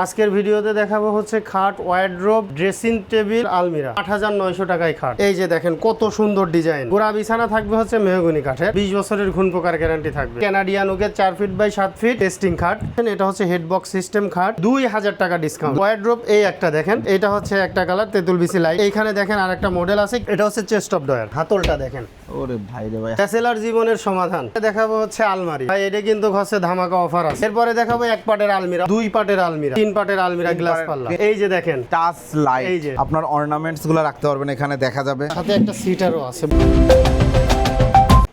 আজকের ভিডিওতে দেখাবো হচ্ছে খাট ওয়ার্ড্রোব ড্রেসিং টেবিল আলমিরা। আট হাজার নয়শো টাকায় খাট। এই যে দেখেন কত সুন্দর ডিজাইন। গোড়া বিছানা থাকবে হচ্ছে মেহগুনি কাঠের। বিশ বছরের ঘুন পোকার গ্যারান্টি থাকবে। ক্যানাডিয়ান ওকের চার ফিট বাই সাত ফিট টেস্টিং খাট। এটা হচ্ছে হেডবক্স সিস্টেম খাট। দুই হাজার টাকা ডিসকাউন্ট ওয়ার্ড্রোব এই একটা দেখেন। এটা হচ্ছে একটা কালার তেঁতুল বিসি লাইট এইখানে দেখেন আর একটা মডেল আছে। এটা হচ্ছে চেস্ট অফ ডয়ার হাতলটা দেখেন। ওরে ভাই রে ভাই। ব্যাচেলার জীবনের সমাধান। দেখাবো হচ্ছে আলমারি। ভাই এটা কিন্তু হচ্ছে ধামাকা অফার আছে। এরপরে দেখাবো এক পাটের আলমিরা দুই পাটের আলমিরা। তিন পাটের আলমিরা গ্লাস পাল্লা। এই যে দেখেন। টাচ এই যে। আপনার অর্নামেন্টসগুলো রাখতে পারবেন এখানে দেখা যাবে। সাথে একটা সিটারও আছে।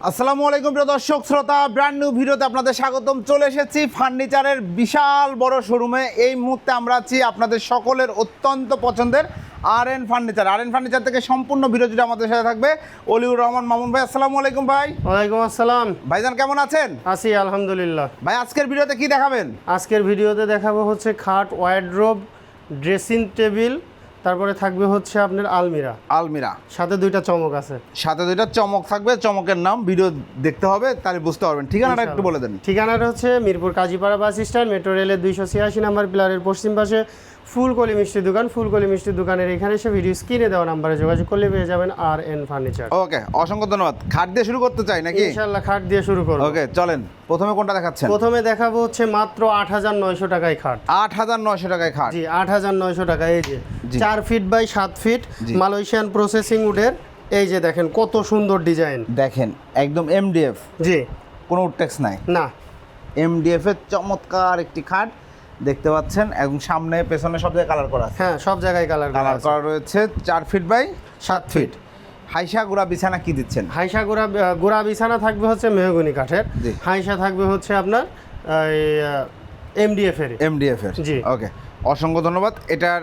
আসসালামু আলাইকুম প্রিয় দর্শক শ্রোতা ব্র্যান্ড নিউ ভিডিওতে আপনাদের স্বাগতম। চলে এসেছি ফার্নিচারের বিশাল বড় শোরুমে এই মুহূর্তে আমরা আছি আপনাদের সকলের অত্যন্ত পছন্দের R N furniture R N furniture থেকে সম্পূর্ণ ভিডিও জুড়ে আমাদের সাথে থাকবে অলিউর রহমান মামুন ভাই আসসালামু আলাইকুম ভাই। ওয়ালাইকুম আসসালাম। ভাইজান কেমন আছেন? আছি আলহামদুলিল্লাহ। ভাই আজকের ভিডিওতে কি দেখাবেন? আজকের ভিডিওতে দেখাবো হচ্ছে খাট ওয়ার্ড্রোব ড্রেসিং টেবিল তারপরে থাকবে হচ্ছে আপনার আলমিরা। আলমিরা। সাথে দুইটা চমক আছে। সাথে দুইটা চমক থাকবে চমকের নাম ভিডিও দেখতে হবে তাহলে বুঝতে পারবেন। ঠিকানাটা একটু বলে দেন। ঠিকানাটা হচ্ছে Mirpur Kazipara bus stand metro রেলের দুইশো ছিয়াশি নাম্বার পিলারের পশ্চিম পাশে ফুলকলি মিষ্টি দোকান ফুলকলি মিষ্টি দোকানের এখানে এসে ভিডিও স্ক্রিনে দেওয়া নাম্বারে যোগাযোগ করলে পেয়ে যাবেন আর এন ফার্নিচার ওকে অসংখ্য ধন্যবাদ। খাট দিয়ে শুরু করতে চাই নাকি? ইনশাল্লাহ খাট দিয়ে শুরু করব। ওকে চলেন। প্রথমে কোনটা দেখাচ্ছেন? প্রথমে দেখাবো হচ্ছে মাত্র আট হাজার নয়শো টাকায় খাট। আট হাজার নয়শো টাকায় খাট। জি আট হাজার নয়শো টাকা এই যে। জি। চার ফিট বাই সাত ফিট মালয়েশিয়ান প্রসেসিং উডের এই যে দেখেন কত সুন্দর ডিজাইন দেখেন একদম এমডিএফ জি। কোনো ট্যাক্স নাই। না। এমডিএফ এর চমৎকার একটি খাট। দেখতে পাচ্ছেন এবং সামনে পেছনে সব জায়গায় কালার করা আছে। হ্যাঁ সব জায়গায় কালার কালার করা রয়েছে চার ফিট বাই সাত ফিট হাইসা গোড়া বিছানা কি দিচ্ছেন? হাইসা গোড়া গোড়া বিছানা থাকবে হচ্ছে মেহগনি কাঠের। হাইসা থাকবে হচ্ছে আপনার এমডিএফ এর। এমডিএফ এর। জি। ওকে অসংখ্য ধন্যবাদ। এটার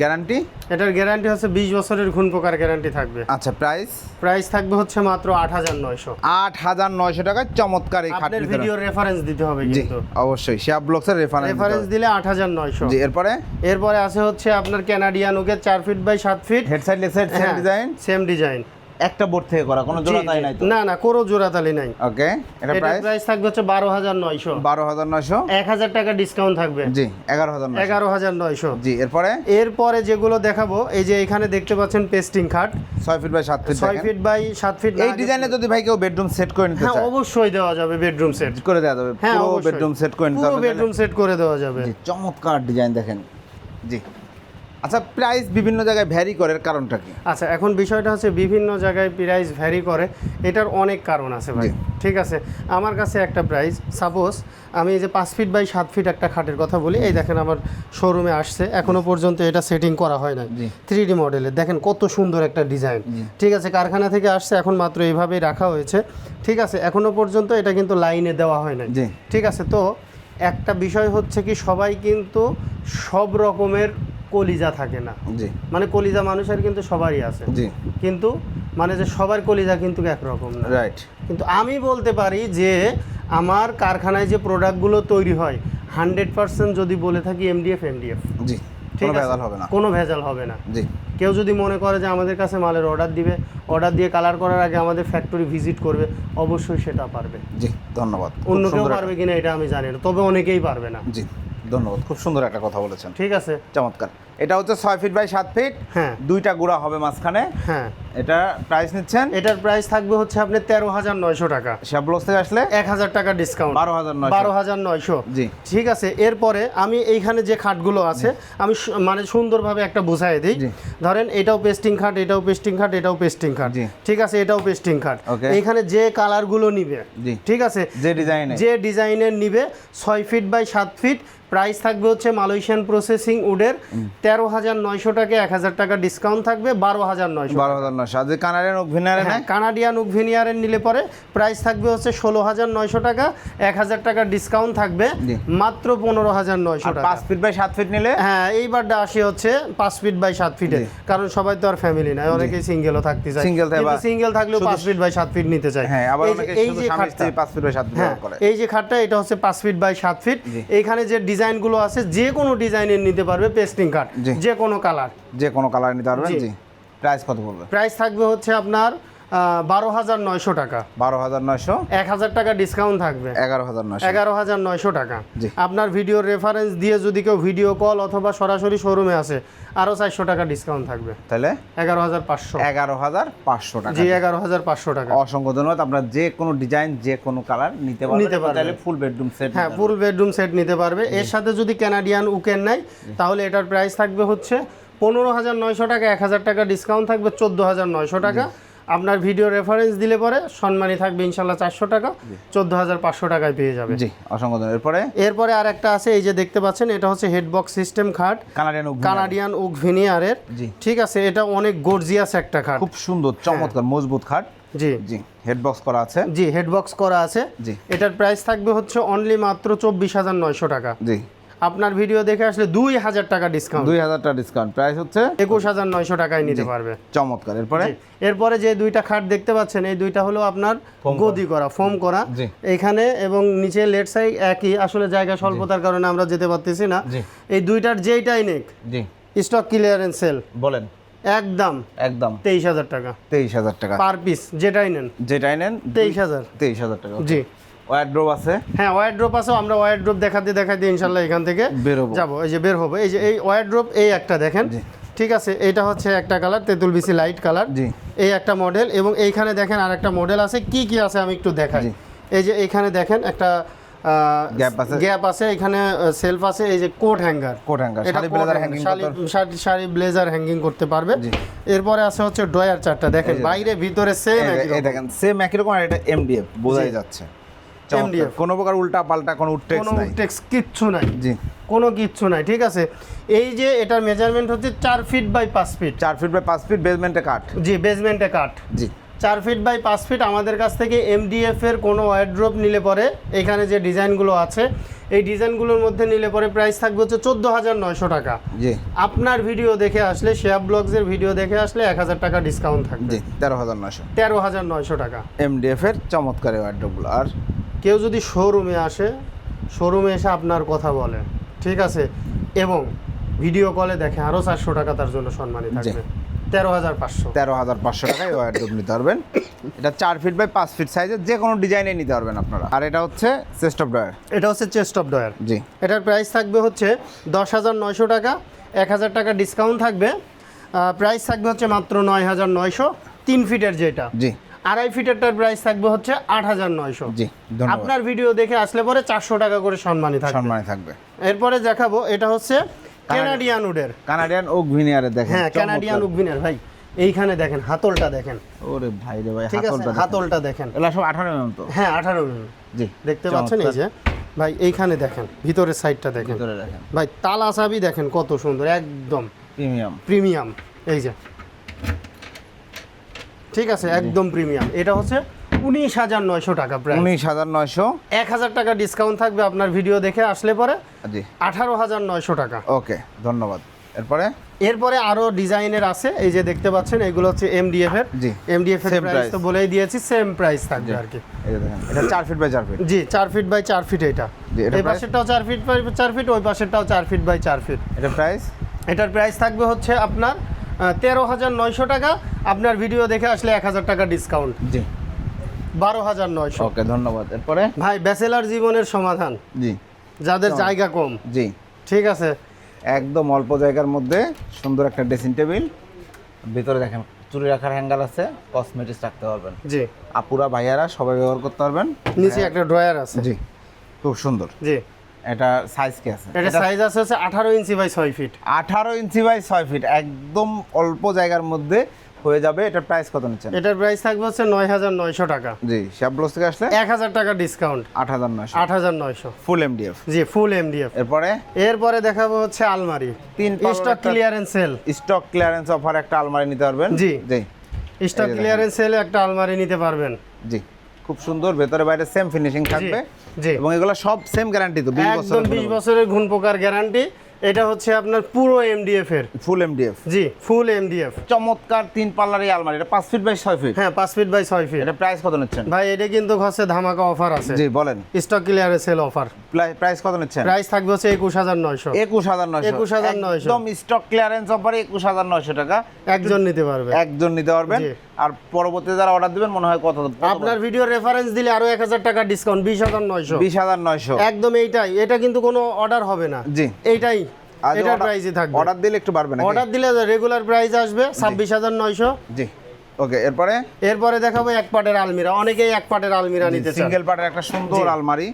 গ্যারান্টি এটার গ্যারান্টি হচ্ছে বিশ বছরের ঘুণ পোকার গ্যারান্টি থাকবে। আচ্ছা প্রাইস প্রাইস থাকবে হচ্ছে মাত্র আট হাজার নয়শো। আট হাজার নয়শো টাকায় চমৎকার এই খাটের ভিডিও রেফারেন্স দিতে হবে জি কিন্তু। অবশ্যই। শিয়াব ব্লগসের রেফারেন্স রেফারেন্স দিলে আট হাজার নয়শো। জি এরপরে? এরপরে আছে হচ্ছে আপনার ক্যানাডিয়ান ওকে চার ফিট বাই সাত feet head side leg side same design same design একটা বোর্ড থেকে করা কোনো জোড়া তাই নাই তো? না না কোনো জোড়াতালি নাই। ওকে এটা প্রাইস প্রাইস থাকবে হচ্ছে বারো হাজার নয়শো। বারো হাজার নয়শো? এক হাজার টাকা ডিসকাউন্ট থাকবে। জি এগারো হাজার নয়শো। এগারো হাজার নয়শো। জি এরপরে? এরপরে যেগুলো দেখাবো এই যে এখানে দেখতে পাচ্ছেন পেস্টিং খাট। ছয় ফিট বাই সাত ফিট ছয় ফিট বাই সাত ফিট এই ডিজাইনে যদি ভাই কেউ বেডরুম সেট করে নিতে চায়। হ্যাঁ অবশ্যই দেওয়া যাবে বেডরুম সেট করে দেওয়া যাবে হ্যাঁ পুরো বেডরুম সেট করে নিতে পুরো বেডরুম সেট করে দেওয়া যাবে। জি চমৎকার ডিজাইন দেখেন। জি। আচ্ছা প্রাইস বিভিন্ন জায়গায় ভ্যারি করে কারণটা কি? আচ্ছা এখন বিষয়টা হচ্ছে বিভিন্ন জায়গায় প্রাইস ভ্যারি করে এটার অনেক কারণ আছে ভাই। ঠিক আছে আমার কাছে একটা প্রাইস সাপোজ আমি এই যে পাঁচ ফিট বাই সাত ফিট একটা খাটের কথা বলি এই দেখেন আমার শোরুমে আসছে এখনও পর্যন্ত এটা সেটিং করা হয় না থ্রি ডি মডেলের দেখেন কত সুন্দর একটা ডিজাইন ঠিক আছে কারখানা থেকে আসছে এখন মাত্র এইভাবেই রাখা হয়েছে। ঠিক আছে এখনও পর্যন্ত এটা কিন্তু লাইনে দেওয়া হয় না। ঠিক আছে তো একটা বিষয় হচ্ছে কি সবাই কিন্তু সব রকমের কলিজা থাকে না। জি। মানে কলিজা মানুষের কিন্তু সবারই আছে। জি। কিন্তু মানে যে সবার কলিজা কিন্তু একরকম না। রাইট কিন্তু আমি বলতে পারি যে আমার কারখানায় যে প্রোডাক্টগুলো তৈরি হয় হান্ড্রেড পার্সেন্ট যদি বলে থাকি এমডিএফ এমডিএফ জি ঠিক ভেজাল হবে না। কোনো ভেজাল হবে না। জি। কেউ যদি মনে করে যে আমাদের কাছে মালের অর্ডার দিবে অর্ডার দিয়ে কালার করার আগে আমাদের ফ্যাক্টরি ভিজিট করবে অবশ্যই সেটা পারবে। জি ধন্যবাদ। অন্য কেউ পারবে কিনা এটা আমি জানি না তবে অনেকেই পারবে না। জি। ধন্যবাদ খুব সুন্দর একটা কথা বলেছেন। ঠিক আছে। চমৎকার। এটা হচ্ছে ছয় ফিট বাই সাত ফিট হ্যাঁ। দুইটা গুড়া হবে মাঝখানে। হ্যাঁ। এটা প্রাইস নিচ্ছেন? এটার প্রাইস থাকবে হচ্ছে আপনি তেরো হাজার নয়শো টাকা। শিয়াব ব্লগস থেকে আসলে? এক হাজার টাকা ডিসকাউন্ট বারো হাজার নয় বারো হাজার নয়শো। জি। ঠিক আছে এরপরে আমি এইখানে যে খাটগুলো আছে আমি মানে সুন্দরভাবে একটা বুঝাই দিই। ধরেন এটাও পেস্টিং খাট এটাও পেস্টিং খাট এটাও পেস্টিং খাট। জি। ঠিক আছে এটাও পেস্টিং খাট. এইখানে যে কালারগুলো নিবে জি। ঠিক আছে যে ডিজাইনে যে ডিজাইনের নিবে ছয় ফিট বাই সাত ফিট প্রাইস থাকবে হচ্ছে মালয়েশিয়ান প্রসেসিং উডের তেরো হাজার নয়শো টাকা এক হাজার টাকা ডিসকাউন্ট থাকবে বারো হাজার নয়শো বারো হাজার নয়শো। আর কানাডিয়ান ভিনারে হ্যাঁ কানাডিয়ান উকভিনিয়ারের নিলে পরে প্রাইস থাকবে হচ্ছে ষোলো হাজার নয়শো টাকা এক হাজার টাকা ডিসকাউন্ট থাকবে মাত্র পনেরো হাজার নয়শো টাকা। পাঁচ ফিট বাই সাত ফিট নিলে? হ্যাঁ এইবারটা আসি হচ্ছে পাঁচ ফিট বাই সাত ফিটে কারণ সবাই তো আর ফ্যামিলি নাই অনেকেই সিঙ্গেলও থাকতে চায়। থাকে সিঙ্গেল থাকলেও পাঁচ ফিট বাই সাত ফিট নিতে চায়। হ্যাঁ আবার এই যে- অনেকে খাটটা পাঁচ ফিট বাই সাত ফিট হ্যাঁ এই যে খাটটা এটা হচ্ছে পাঁচ ফিট বাই সাত ফিট। এইখানে যে ডিজাইনগুলো আছে যে কোনো ডিজাইনের নিতে পারবে পেস্টিং কার্ড। যে কোনো কালার যে কোনো কালার নিতে পারবেন জি। জি প্রাইস কত পড়বে প্রাইস থাকবে হচ্ছে আপনার বারো হাজার নয়শো টাকা। বারো হাজার নয়শো? এক হাজার টাকা ডিসকাউন্ট থাকবে। এগারো হাজার নয়শো। এগারো হাজার নয়শো টাকা। আপনার ভিডিওর রেফারেন্স দিয়ে যদি কেউ ভিডিও কল অথবা সরাসরি শোরুমে আসে আরও চারশো টাকা ডিসকাউন্ট থাকবে। তাহলে? এগারো হাজার পাঁচশো। এগারো হাজার পাঁচশো টাকা। জি এগারো হাজার পাঁচশো টাকা। অসংখ্য ধন্যবাদ। আপনার যে কোনো ডিজাইন যে কোনো কালার নিতে পারবেন নিতে এবং পারবেন। তাহলে ফুল বেডরুম সেট হ্যাঁ ফুল বেডরুম সেট নিতে পারবে। এর সাথে যদি ক্যানাডিয়ান উকেন নেয় তাহলে এটার প্রাইস থাকবে হচ্ছে পনেরো হাজার নয়শো টাকা এক হাজার টাকা ডিসকাউন্ট থাকবে চোদ্দ হাজার নয়শো টাকা। আপনার ভিডিও রেফারেন্স দিলে পরে সম্মানী থাকবে ইনশাল্লাহ চারশো টাকা। চোদ্দ হাজার পাঁচশো টাকায় পেয়ে যাবে। জি অসংখ্য এরপরে? এরপরে আর একটা আছে এই যে দেখতে পাচ্ছেন এটা হচ্ছে হেডবক্স সিস্টেম খাট কানাডিয়ান কানাডিয়ান উক ভিনিয়ারের জি। ঠিক আছে এটা অনেক গর্জিয়াস একটা খাট খুব সুন্দর চমৎকার মজবুত খাট জি। জি হেডবক্স করা আছে। জি হেডবক্স করা আছে। জি। এটার প্রাইস থাকবে হচ্ছে অনলি মাত্র চব্বিশ হাজার নয়শো টাকা। জি। আপনার ভিডিও দেখে আসলে দুই হাজার টাকা ডিসকাউন্ট দুই হাজার টাকা ডিসকাউন্ট প্রাইস হচ্ছে একুশ হাজার নয়শো টাকায় নিতে পারবে। চমৎকার। এরপরে। এরপরে যে দুইটা খাট দেখতে পাচ্ছেন এই দুইটা হলো আপনার গদি করা ফোম করা। এখানে এবং নিচে লেট সাইড একই আসলে জায়গা স্বল্পতার কারণে আমরা যেতে পারতেছি না। এই দুইটার যেইটাই নেক জি। স্টক ক্লিয়ারেন্স সেল বলেন। একদম। একদম। তেইশ হাজার টাকা। তেইশ হাজার টাকা। পার পিস যেটাই নেন। যেটাই নেন তেইশ হাজার। তেইশ হাজার টাকা জি। ওয়ারড্রোব আছে? হ্যাঁ ওয়ার ড্রপ আছে আমরা ওয়ার ড্রপ দেখাতে দেখাতে ইনশাল্লাহ এখান থেকে বেরোবো। যাব। এই যে বের হব। এই যে এই ওয়ার ড্রপ এই একটা দেখেন। ঠিক আছে এটা হচ্ছে একটা কালার তেঁতুল বিসি লাইট কালার জি। এই একটা মডেল এবং এইখানে দেখেন আর একটা মডেল আছে। কি কি আছে আমি একটু দেখাই। এই যে এইখানে দেখেন একটা Gap আছে। গ্যাপ আছে এখানে সেলফ আছে। এই যে coat hanger coat hanger sari blazer hanging sari sari blazer hanging করতে পারবে। এরপরে আছে হচ্ছে ড্রয়ার চারটা দেখেন বাইরে ভিতরে সেম এই দেখেন সেম একই রকম আর এটা এমডিএফ বোঝাই যাচ্ছে। MDF কোনো প্রকার উল্টা পাল্টা কোনো টেক্স কোনো নাই। টেক্স কিচ্ছু নাই। জি। কোনো কিচ্ছু নাই ঠিক আছে? এই যে এটার মেজারমেন্ট হচ্ছে চার ফিট বাই পাঁচ ফিট চার ফিট বাই পাঁচ ফিট বেসমেন্টে কাঠ। জি বেসমেন্টে কাট জি। চার ফিট বাই পাঁচ ফিট আমাদের কাছ থেকে এমডিএফ এর কোনো ওয়ারড্রপ নিলে পরে এখানে যে ডিজাইনগুলো আছে এই ডিজাইনগুলোর মধ্যে নিলে পরে প্রাইস থাকবে হচ্ছে চোদ্দ হাজার নয়শো টাকা। জি। আপনার ভিডিও দেখে আসলে শেয়া ব্লগসের ভিডিও দেখে আসলে এক হাজার টাকা ডিসকাউন্ট থাকবে। তেরো হাজার নশো তেরো হাজার নয়শো টাকা। এমডিএফ এর চমৎকার ওয়ারড্রোবগুলো আর কেউ যদি শোরুমে আসে শোরুমে এসে আপনার কথা বলে ঠিক আছে? এবং ভিডিও কলে দেখে আরও চারশো টাকা তার জন্য সম্মানী থাকবে। তেরো হাজার পাঁচশো। তেরো হাজার পাঁচশো টাকায় ওয়ারড্রোব নিতে পারবেন। এটা চার ফিট বাই পাঁচ ফিট সাইজের যে কোনো ডিজাইনে নিতে পারবেন আপনারা। আর এটা হচ্ছে চেস্ট অফ ড্রয়ার এটা হচ্ছে চেস্ট অফ ডয়ার জি। এটার প্রাইস থাকবে হচ্ছে দশ হাজার নয়শো টাকা। এক হাজার টাকা ডিসকাউন্ট থাকবে। প্রাইস থাকবে হচ্ছে মাত্র নয় হাজার নয়শো। তিন ফিটের যেটা। জি। আড়াই ফিটেরটার প্রাইস থাকবে হচ্ছে আট হাজার নয়শো। জি আপনার ভিডিও দেখে আসলে পরে চারশো টাকা করে সম্মানী থাকবে। সম্মানে থাকবে। এরপরে দেখাবো এটা হচ্ছে ক্যানাডিয়ান উডের কানাডিয়ান ও গ্রিনিয়ারে দেখেন হ্যাঁ চমৎকার। ক্যানাডিয়ান উগভিনের ভাই। এইখানে দেখেন হাতলটা দেখেন। ওরে ভাই রে ভাই হাতলটা দেখেন। হাতলটা দেখেন। এগুলা সব আঠারো এমএম তো? হ্যাঁ আঠারো জি দেখতে পাচ্ছেন এই যে? ভাই এইখানে দেখেন ভিতরের সাইডটা দেখেন। ভিতরে দেখেন। ভাই তালা চাবি দেখেন কত সুন্দর একদম। প্রিমিয়াম প্রিমিয়াম এই যে ঠিক আছে একদম প্রিমিয়াম। এটা হচ্ছে উনিশ হাজার নয়শো টাকা প্রায় উনিশ হাজার নয়শো। এক হাজার টাকা ডিসকাউন্ট থাকবে আপনার ভিডিও দেখে আসলে পরে জি। আঠারো হাজার নয়শো টাকা। ওকে ধন্যবাদ। এরপরে? এরপরে আরও ডিজাইনের আছে এই যে দেখতে পাচ্ছেন এগুলো হচ্ছে এমডিএফ এর। জি। এমডিএফ এর প্রাইস তো বলেই দিয়েছি সেম প্রাইস থাকবে আর কি। এটা চার ফিট বাই চার ফিট জি চার ফিট বাই চার ফিট এটা। এই? পাশেরটাও চার ফিট বাই চার ফিট ওই পাশেরটাও চার ফিট বাই চার ফিট এটা প্রাইস এটার প্রাইস থাকবে হচ্ছে আপনার তেরো হাজার নয়শো টাকা। আপনার ভিডিও দেখে আসলে এক হাজার টাকা ডিসকাউন্ট জি। বারো হাজার নয়শো। ওকে ধন্যবাদ। এরপরে? ভাই ব্যাচেলার জীবনের সমাধান। জি। যাদের জায়গা কম। জি। ঠিক আছে। একদম অল্প জায়গার মধ্যে সুন্দর একটা ড্রেসিং টেবিল ভিতরে দেখেন চুরি রাখার হ্যাঙ্গার আছে কসমেটিক্স রাখতে পারবেন। জি। আপুরা ভাইয়ারা সবাই ব্যবহার করতে পারবেন। নিচে একটা ড্রয়ার আছে। জি। খুব সুন্দর। জি। এটা সাইজ কি আছে? এটা সাইজ আছে হচ্ছে আঠারো ইঞ্চি বাই ছয় ফিট আঠারো ইঞ্চি বাই ছয় ফিট একদম অল্প জায়গার মধ্যে হয়ে যাবে। এটার প্রাইস কত নিচ্ছেন? এটার প্রাইস থাকবে হচ্ছে নয় হাজার নয়শো টাকা। জি শ্যাবলস থেকে আসলে? এক হাজার টাকা ডিসকাউন্ট আট হাজার নয়শো। আট হাজার নয়শো। ফুল এমডিএফ জি ফুল এমডিএফ এরপরে? এরপরে দেখাবো হচ্ছে আলমারি। তিন stock clearance sale stock clearance offer একটা আলমারি নিতে পারবেন? জি। জি। স্টক ক্লিয়ারেন্স সেলে একটা আলমারি নিতে পারবেন। জি। খুব সুন্দর ভেতরে বাইরে সেম ফিনিশিং থাকবে। এবং এগুলো সব সেম গ্যারান্টি তো বিশ একদম বছর বিশ বছরের ঘুণ পোকার গ্যারান্টি এটা হচ্ছে আপনার পুরো এমডিএফ এর। ফুল এমডিএফ জি ফুল এমডিএফ চমৎকার তিন পাল্লার এই আলমারি। এটা পাঁচ ফিট বাই ছয় ফিট হ্যাঁ পাঁচ ফিট বাই ছয় ফিট এটা প্রাইস কত নিচ্ছেন? ভাই এটা কিন্তু হচ্ছে ধামাকা অফার আছে। জি বলেন। Stock clearance sale offer price কত নিচ্ছেন? প্রাইস থাকবে হচ্ছে একুশ হাজার নয়শো। একুশ হাজার নয়শো। 21,900 একদম স্টক ক্লিয়ারেন্স অফারে একুশ হাজার নয়শো টাকা। একজন নিতে পারবে। একজন নিতে পারবেন। আর পরবর্তীতে যারা অর্ডার দিবেন মনে হয় কত আপনার ভিডিও রেফারেন্স দিলে আরও এক হাজার টাকা ডিসকাউন্ট বিশ হাজার নয়শো। বিশ হাজার নয়শো। একদম এইটাই। এটা কিন্তু কোনো অর্ডার হবে না। জি। এইটাই। এটার প্রাইসই থাকবে। অর্ডার দিলে একটু বাড়বে না অর্ডার দিলে রেগুলার প্রাইস আসবে ছাব্বিশ হাজার নয়শো। জি। ওকে এরপরে? এরপরে দেখাবো এক পাটের আলমিরা। অনেকেই এক পাটের আলমিরা নিতে চান। সিঙ্গেল পার্টের একটা সুন্দর আলমারি।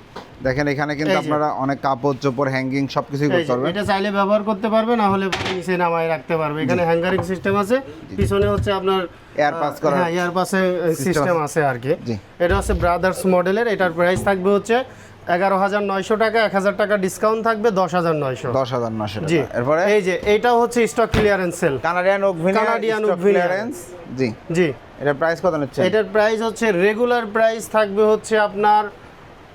দেখেন এখানে কিন্তু আপনারা অনেক কাপড় চোপড় হ্যাঙ্গিং সবকিছুই করতে পারবেন। এটা চাইলে ব্যবহার করতে পারবে না হলে নিচে নামায় রাখতে পারবে। এখানে হ্যাঙ্গারিং সিস্টেম আছে। পিছনে হচ্ছে আপনার Air pass করার হ্যাঁ এয়ার পাসে সিস্টেম আছে। আর কি। এটা হচ্ছে ব্রাদার্স মডেলের এটার প্রাইস থাকবে হচ্ছে এগারো হাজার নয়শো টাকা এক হাজার টাকা ডিসকাউন্ট থাকবে দশ হাজার নয়শো। দশ হাজার নশো জি। এরপরে? এই যে হচ্ছে stock clearance sale Canadian Veneer। Clearance জি। জি। এটার প্রাইস কত নিচ্ছে এটার প্রাইস হচ্ছে রেগুলার প্রাইস থাকবে হচ্ছে আপনার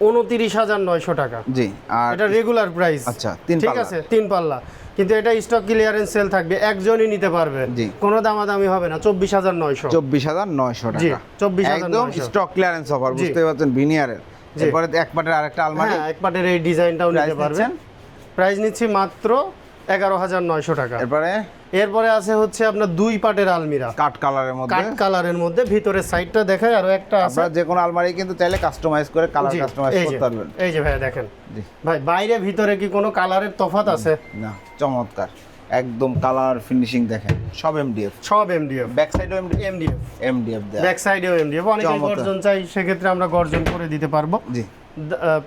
উনতিরিশ হাজার নয়শো টাকা। জি আর এটা রেগুলার প্রাইস আচ্ছা, তিন ঠিক আছে তিন পাল্লা। কিন্তু এটা স্টক ক্লিয়ারেন্স সেল থাকবে একজনই নিতে পারবে। জি। কোনো দামাদামি হবে না চব্বিশ হাজার নয়শো। চব্বিশ হাজার নয়শো টাকা। 24,900 একদম স্টক ক্লিয়ারেন্স অফার বুঝতে পারছেন ভিনিয়ারের। এরপরে এক পাটের আরেকটা আলমারি। হ্যাঁ এক পাটের এই ডিজাইনটাও নিতে পারবেন। প্রাইস নিচ্ছি মাত্র এগারো হাজার নয়শো টাকা। এরপরে? এরপরে আছে হচ্ছে আপনার দুই পাটের আলমিরা। কাট কালারের মধ্যে। কাট কালারের মধ্যে ভিতরের সাইডটা দেখায় আরও একটা আছে। আপনারা যে কোনো আলমারি কিন্তু চাইলে কাস্টমাইজ করে কালার কাস্টমাইজ করতে পারবেন। এই যে ভাই দেখেন। ভাই বাইরে ভিতরে কি কোনো কালারের তফাত আছে? না চমৎকার। একদম কালার ফিনিশিং দেখেন। সব এমডিএফ সব এমডিএফ ব্যাক সাইডও এমডিএফ এমডিএফ ব্যাক সাইডেও এমডিএফ অনেকে গর্জন চাই সেক্ষেত্রে আমরা গর্জন করে দিতে পারব। জি।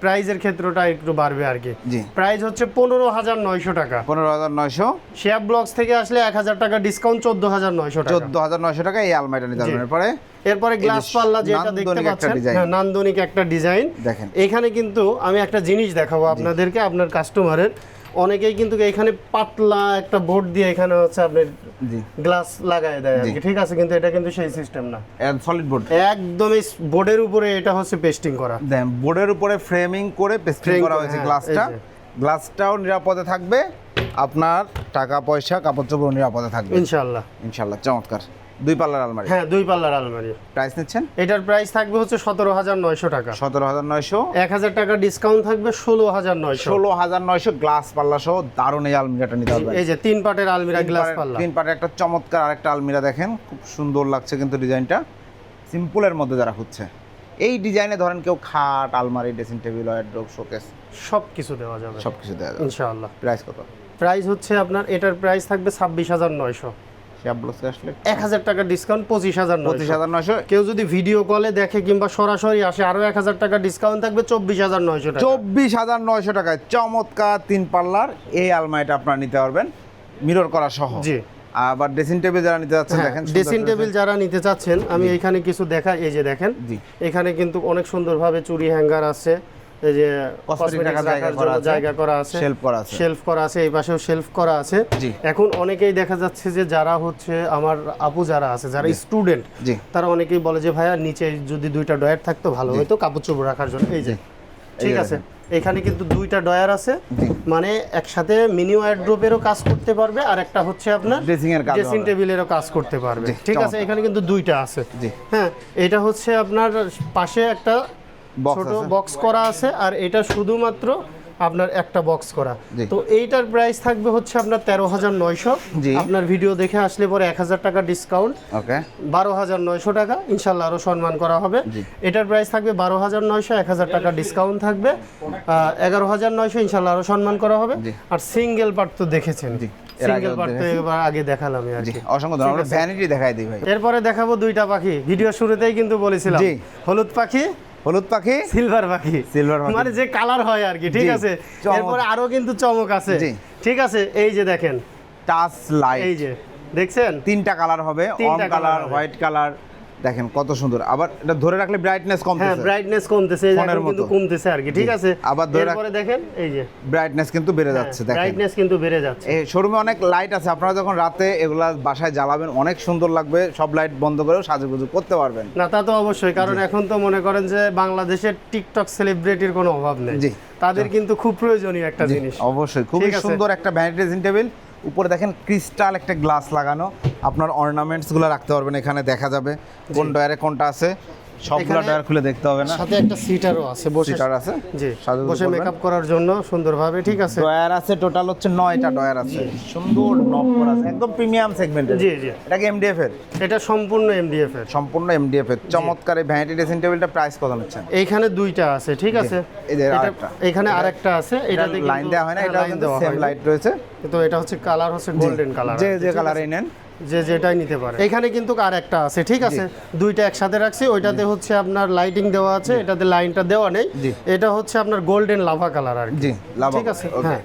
প্রাইজের ক্ষেত্রটা একটু বাড়বে আর কি। জি। প্রাইস হচ্ছে পনেরো হাজার নয়শো টাকা। পনেরো হাজার নয়শো। শেয়ার ব্লগস থেকে আসলে এক হাজার টাকা ডিসকাউন্ট চোদ্দ হাজার নয়শো টাকা। চোদ্দ হাজার নয়শো টাকা এই আলমারিটা নিতে পারবেন। এরপরে এরপরে গ্লাস পাল্লা যেটা দেখতে পাচ্ছেন হ্যাঁ নান্দনিক একটা ডিজাইন দেখেন। এখানে কিন্তু আমি একটা জিনিস দেখাবো আপনাদেরকে আপনার কাস্টমারের অনেকেই কিন্তু এখানে পাতলা একটা বোর্ড দিয়ে এখানে হচ্ছে আপনার জি। গ্লাস লাগায় দেয় আর কি। ঠিক আছে কিন্তু এটা কিন্তু সেই সিস্টেম না। সলিড বোর্ড একদমই বোর্ডের উপরে এটা হচ্ছে পেস্টিং করা। দেন বোর্ডের উপরে ফ্রেমিং করে পেস্টিং করা হয়েছে হ্যাঁ, গ্লাসটা গ্লাসটাও নিরাপদে থাকবে। আপনার টাকা পয়সা কাপড় চোপড় নিরাপদে থাকবে। ইনশাল্লাহ ইনশাল্লাহ চমৎকার। দুই পাল্লার আলমারি? হ্যাঁ দুই পাল্লার আলমারি। প্রাইস নিচ্ছেন? এটার প্রাইস থাকবে হচ্ছে সতেরো হাজার নয়শো টাকা। সতেরো হাজার নয়শো। এক হাজার টাকা ডিসকাউন্ট থাকবে ষোলো হাজার নয়শো। ষোলো হাজার নয়শো গ্লাস পাল্লা সহ দারুণ এই আলমিরাটা নিতে পারবেন এই যে তিন পাটের আলমিরা গ্লাস পাল্লা। তিন পাটের একটা চমৎকার আরেকটা আলমিরা দেখেন খুব সুন্দর লাগছে কিন্তু ডিজাইনটা। সিম্পলের মধ্যে যারা খুঁজছে এই ডিজাইনে ধরেন কেউ খাট আলমারি ড্রেসিং টেবিল ওয়ার্ড্রোব শোকেস সব কিছু দেওয়া যাবে। সব কিছু দেওয়া যাবে। ইনশাআল্লাহ। প্রাইস কত? প্রাইস হচ্ছে আপনার এটার প্রাইস থাকবে ছাব্বিশ হাজার নয়শো। আসলে এক হাজার টাকা ডিসকাউন্ট পঁচিশ হাজার পঁচিশ হাজার নয়শো। কেউ যদি ভিডিও কলে দেখে কিংবা সরাসরি আসে আরও এক হাজার টাকা ডিসকাউন্ট থাকবে চব্বিশ হাজার নয়শো টাকা। চব্বিশ হাজার নয়শো টাকায় চমৎকার তিন পাল্লার এই আলমারিটা আপনারা নিতে পারবেন মিরর করা সহ। জি। আবার ড্রেসিং টেবিল যারা নিতে দেখেন ড্রেসিং টেবিল যারা নিতে চাচ্ছেন আমি এখানে কিছু দেখা এই যে দেখেন। জি। এখানে কিন্তু অনেক সুন্দরভাবে চুরি হ্যাঙ্গার আছে। যে জায়গা করা আছে। শেলফ করা আছে। শেলফ করা আছে। এই পাশেও শেলফ করা আছে। এখন অনেকেই দেখা যাচ্ছে যে যারা হচ্ছে আমার আপু যারা আছে যারা স্টুডেন্ট তারা অনেকেই বলে যে ভাইয়া নিচে যদি দুইটা ডয়ার থাকতো ভালো হতো কাপড় চোপড় রাখার জন্য। এই যে ঠিক আছে? এখানে কিন্তু দুইটা ডয়ার আছে। মানে একসাথে মিনি ওয়ার্ড্রোপেরও কাজ করতে পারবে আর একটা হচ্ছে আপনার ড্রেসিং এর কাজ ড্রেসিং। টেবিলেরও কাজ করতে পারবে। ঠিক আছে? এখানে কিন্তু দুইটা আছে। হ্যাঁ এটা হচ্ছে আপনার পাশে একটা ছোট বক্স করা আছে আর এটা শুধুমাত্র আপনার একটা বক্স করা। তো এইটার প্রাইস থাকবে হচ্ছে আপনার তেরো হাজার নয়শো। আপনার ভিডিও দেখে আসলে পরে এক হাজার টাকা ডিসকাউন্ট বারো হাজার নয়শো টাকা ইনশাল্লাহ আরও সম্মান করা হবে। এটার প্রাইস থাকবে বারো হাজার নয়শো এক হাজার টাকা ডিসকাউন্ট থাকবে। এগারো হাজার নয়শো ইনশাল্লাহ আরও সম্মান করা হবে। আর সিঙ্গেল পার্ট তো দেখেছেন। সিঙ্গেল পার্ট তো এবার আগে দেখালামই আর কি। অসংখ্য আমরা ভ্যানিটি দেখাই দিই ভাই। এরপরে দেখাবো দুইটা পাখি। ভিডিও শুরুতেই কিন্তু বলেছিলাম। হলুদ পাখি হলুদ পাখি? সিলভার পাখি। সিলভার পাখি। মানে যে কালার হয় আর কি ঠিক আছে। এরপরে আরও কিন্তু চমক আছে। ঠিক আছে এই যে দেখেন। টাচ লাইট এই যে দেখছেন? তিনটা কালার হবে অন কালার হোয়াইট কালার দেখেন কত সুন্দর। আবার এটা ধরে রাখলে ব্রাইটনেস কমতেছে। হ্যাঁ ব্রাইটনেস কমতেছে ফোনের কিন্তু কমতেছে আর কি ঠিক আছে? আবার ধরে রাখ- এরপরে দেখেন এই যে। ব্রাইটনেস কিন্তু বেড়ে যাচ্ছে দেখেন। ব্রাইটনেস কিন্তু বেড়ে যাচ্ছে। এই শোরুমে অনেক লাইট আছে আপনারা যখন রাতে এগুলা বাসায় জ্বালাবেন অনেক সুন্দর লাগবে সব লাইট বন্ধ করেও সাজুগুজু করতে পারবেন। না তা তো অবশ্যই কারণ এখন তো মনে করেন যে বাংলাদেশের টিকটক সেলিব্রিটির কোনো অভাব নেই। জি। তাদের কিন্তু খুব প্রয়োজনীয় একটা জিনিস। অবশ্যই। খুবই সুন্দর একটা ভ্যানিটি টেবিল উপরে দেখেন ক্রিস্টাল একটা গ্লাস লাগানো। আপনার অর্নামেন্টসগুলো রাখতে পারবেন এখানে দেখা যাবে কোন ডয়ারে কোনটা আছে। সবগুলো এখানে- ডয়ার খুলে দেখতে হবে না? সাথে একটা সিটারও আছে বসে সিটার আছে? জি বসে মেকআপ করার জন্য সুন্দরভাবে ঠিক আছে। ডয়ার আছে টোটাল হচ্ছে নয়টা ডয়ার আছে। সুন্দর নক করা আছে একদম প্রিমিয়াম সেগমেন্টের জি জি। এটা কি এমডিএফ এর? এটা সম্পূর্ণ এমডিএফ এর। সম্পূর্ণ এমডিএফ এর। চমৎকার এই ভ্যানিটি ড্রেসিং টেবিলটা প্রাইস কত নিচ্ছেন? এইখানে দুইটা আছে ঠিক আছে? এই যে আরেকটা। এখানে আরেকটা আছে এটা লাইন দেওয়া হয় না এটা কিন্তু সেম লাইট রয়েছে। তো এটা হচ্ছে কালার হচ্ছে গোল্ডেন কালার যে যে কালারই নেন। যে যেটাই নিতে পারে। এখানে কিন্তু আর একটা আছে ঠিক আছে? দুইটা একসাথে রাখছি ওইটাতে হচ্ছে আপনার লাইটিং দেওয়া আছে এটাতে লাইনটা দেওয়া নেই। এটা হচ্ছে আপনার গোল্ডেন লাভা কালার আর কি। লাভ ঠিক আছে? হ্যাঁ।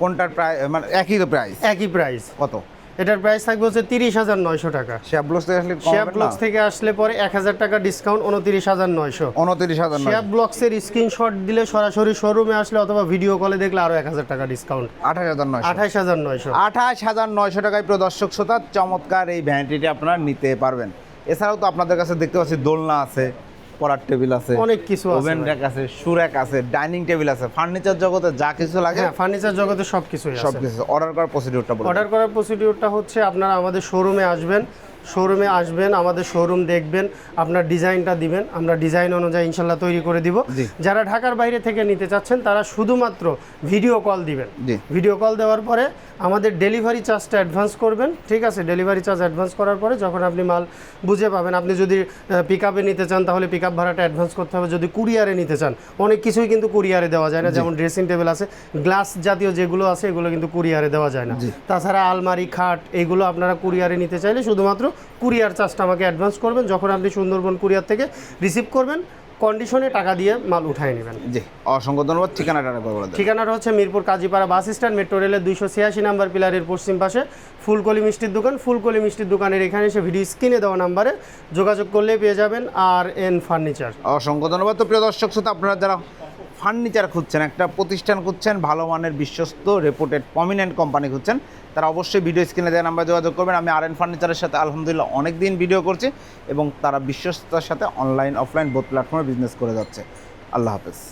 কোনটার প্রাইস মানে একই তো প্রাইস একই প্রাইস কত? এটার প্রাইস থাকবে হচ্ছে তিরিশ হাজার নয়শো টাকা। শ্যাবলস থেকে আসলে না? ব্লকস থেকে আসলে পরে এক হাজার টাকা ডিসকাউন্ট উনত্রিশ হাজার নয়শো। উনত্রিশ হাজার শেয়ার ব্লকসের স্ক্রিনশট দিলে সরাসরি শোরুমে আসলে অথবা ভিডিও কলে দেখলে আরও এক হাজার টাকা ডিসকাউন্ট আঠাশ হাজার নয়শো। আঠাইশ হাজার নয়শো। আঠাশ হাজার নয়শো টাকায় প্রিয় দর্শক শ্রোতা চমৎকার এই ভ্যানিটিটি আপনারা নিতে পারবেন। এছাড়াও তো আপনাদের কাছে দেখতে পাচ্ছি দোলনা আছে। পড়ার টেবিল আছে অনেক কিছু আছে ওভেন র্যাক আছে সুরেক আছে ডাইনিং টেবিল আছে ফার্নিচার জগতে যা কিছু লাগে হ্যাঁ ফার্নিচার জগতে সব কিছুই সব কিছু অর্ডার করার প্রসিডিউরটা বলুন। অর্ডার করার প্রসিডিউরটা হচ্ছে আপনারা আমাদের শোরুমে আসবেন শোরুমে আসবেন আমাদের শোরুম দেখবেন আপনার ডিজাইনটা দিবেন আমরা ডিজাইন অনুযায়ী ইনশাল্লাহ তৈরি করে দিব। যারা ঢাকার বাইরে থেকে নিতে চাচ্ছেন তারা শুধুমাত্র ভিডিও কল দিবেন। ভিডিও কল দেওয়ার পরে আমাদের ডেলিভারি চার্জটা অ্যাডভান্স করবেন ঠিক আছে? ডেলিভারি চার্জ অ্যাডভান্স করার পরে যখন আপনি মাল বুঝে পাবেন আপনি যদি পিক আপে নিতে চান তাহলে পিক আপ ভাড়াটা অ্যাডভান্স করতে হবে। যদি কুরিয়ারে নিতে চান অনেক কিছুই কিন্তু কুরিয়ারে দেওয়া যায় না। যেমন ড্রেসিং টেবিল আছে গ্লাস জাতীয় যেগুলো আছে এগুলো কিন্তু কুরিয়ারে দেওয়া যায় না। তাছাড়া আলমারি খাট এগুলো আপনারা কুরিয়ারে নিতে চাইলে শুধুমাত্র কুরিয়ার চার্জটা আমাকে অ্যাডভান্স করবেন। যখন আপনি সুন্দরবন কুরিয়ার থেকে রিসিভ করবেন কন্ডিশনে টাকা দিয়ে মাল উঠায় নেবেন। জি অসংখ্য ধন্যবাদ। ঠিকানাটা বলে ঠিকানাটা হচ্ছে Mirpur Kazipara bus stand metro রেলের দুইশো ছিয়াশি নাম্বার পিলারের পশ্চিম পাশে। ফুলকলি মিষ্টির দোকান ফুলকলি মিষ্টির দোকানের এখানে এসে ভিডিও স্ক্রিনে দেওয়া নাম্বারে যোগাযোগ করলে পেয়ে যাবেন আর এন ফার্নিচার। অসংখ্য ধন্যবাদ। তো প্রিয় দর্শক শ্রোতা আপনারা যারা ফার্নিচার খুঁজছেন, একটা প্রতিষ্ঠান খুঁজছেন, ভালো মানের বিশ্বস্ত রেপুটেড প্রমিনেন্ট কোম্পানি খুঁজছেন, তারা অবশ্যই ভিডিও স্ক্রিনে দেওয়া নাম্বার যোগাযোগ করবেন। আমি আর এন ফার্নিচারের সাথে আলহামদুলিল্লাহ অনেক দিন ভিডিও করছি এবং তারা বিশ্বস্ততার সাথে অনলাইন অফলাইন বোথ প্ল্যাটফর্মে বিজনেস করে যাচ্ছে। আল্লাহ হাফেজ।